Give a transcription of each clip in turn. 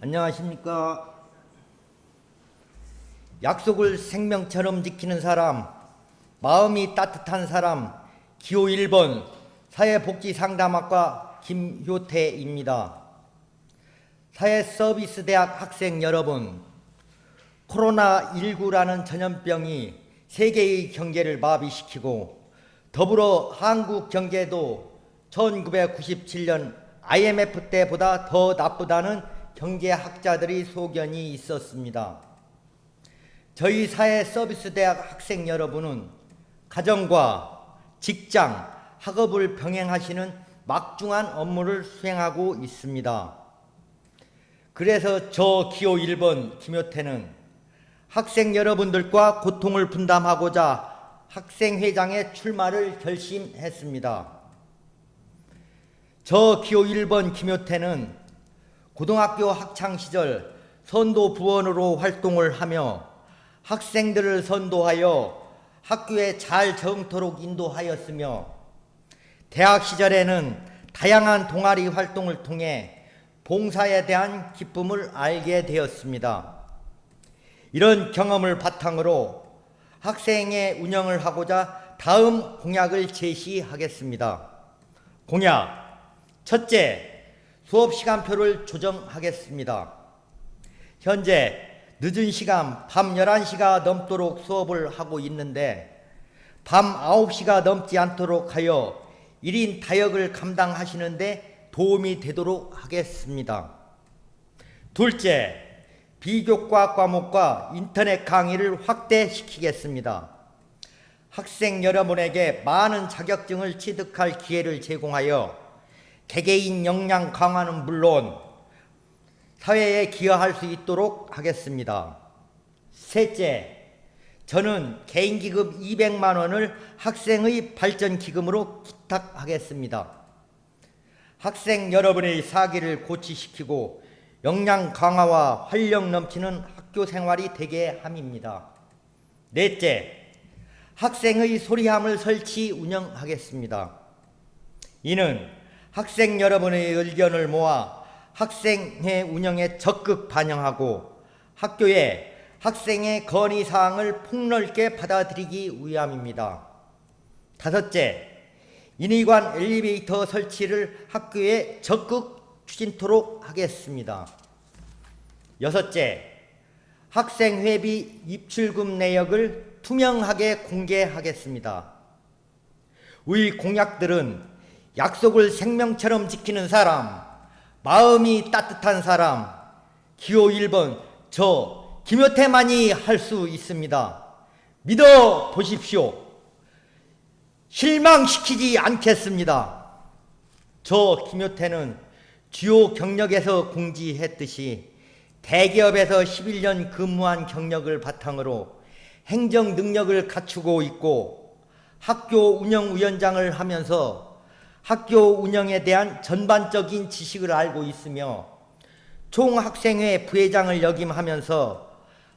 안녕하십니까. 약속을 생명처럼 지키는 사람, 마음이 따뜻한 사람, 기호 1번 사회복지상담학과 김효태입니다. 사회서비스대학 학생 여러분, 코로나19라는 전염병이 세계의 경제를 마비시키고 더불어 한국 경제도 1997년 IMF 때보다 더 나쁘다는 경제학자들이 소견이 있었습니다. 저희 사회 서비스 대학 학생 여러분은 가정과 직장, 학업을 병행하시는 막중한 업무를 수행하고 있습니다. 그래서 저 기호 1번 김효태는 학생 여러분들과 고통을 분담하고자 학생회장에 출마를 결심했습니다. 저 기호 1번 김효태는 고등학교 학창 시절 선도 부원으로 활동을 하며 학생들을 선도하여 학교에 잘 적응토록 인도하였으며 대학 시절에는 다양한 동아리 활동을 통해 봉사에 대한 기쁨을 알게 되었습니다. 이런 경험을 바탕으로 학생의 운영을 하고자 다음 공약을 제시하겠습니다. 공약 첫째, 수업 시간표를 조정하겠습니다. 현재 늦은 시간 밤 11시가 넘도록 수업을 하고 있는데 밤 9시가 넘지 않도록 하여 1인 다역을 감당하시는데 도움이 되도록 하겠습니다. 둘째, 비교과 과목과 인터넷 강의를 확대시키겠습니다. 학생 여러분에게 많은 자격증을 취득할 기회를 제공하여 개개인 역량 강화는 물론 사회에 기여할 수 있도록 하겠습니다. 셋째, 저는 개인 기금 200만 원을 학생의 발전 기금으로 기탁하겠습니다. 학생 여러분의 사기를 고치시키고 역량 강화와 활력 넘치는 학교 생활이 되게 함입니다. 넷째, 학생의 소리함을 설치 운영하겠습니다. 이는 학생 여러분의 의견을 모아 학생회 운영에 적극 반영하고 학교에 학생의 건의 사항을 폭넓게 받아들이기 위함입니다. 다섯째, 인의관 엘리베이터 설치를 학교에 적극 추진토록 하겠습니다. 여섯째, 학생회비 입출금 내역을 투명하게 공개하겠습니다. 우리 공약들은 약속을 생명처럼 지키는 사람, 마음이 따뜻한 사람, 기호 1번 저 김효태만이 할 수 있습니다. 믿어 보십시오. 실망시키지 않겠습니다. 저 김효태는 주요 경력에서 공지했듯이 대기업에서 11년 근무한 경력을 바탕으로 행정 능력을 갖추고 있고 학교 운영위원장을 하면서 학교 운영에 대한 전반적인 지식을 알고 있으며 총학생회 부회장을 역임하면서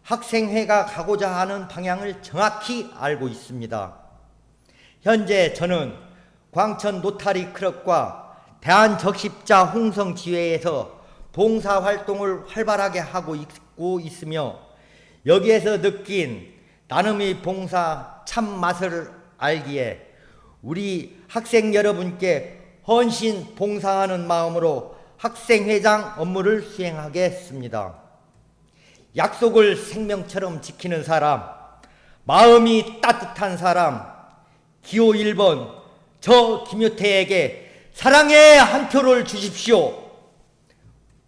학생회가 가고자 하는 방향을 정확히 알고 있습니다. 현재 저는 광천 노타리 클럽과 대한적십자 홍성지회에서 봉사활동을 활발하게 하고 있고 있으며 여기에서 느낀 나눔의 봉사 참 맛을 알기에 우리 학생 여러분께 헌신 봉사하는 마음으로 학생회장 업무를 수행하겠습니다. 약속을 생명처럼 지키는 사람, 마음이 따뜻한 사람, 기호 1번 저 김효태에게 사랑의 한 표를 주십시오.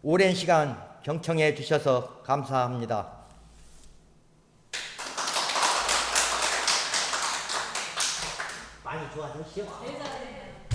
오랜 시간 경청해 주셔서 감사합니다. 많이 좋아졌죠?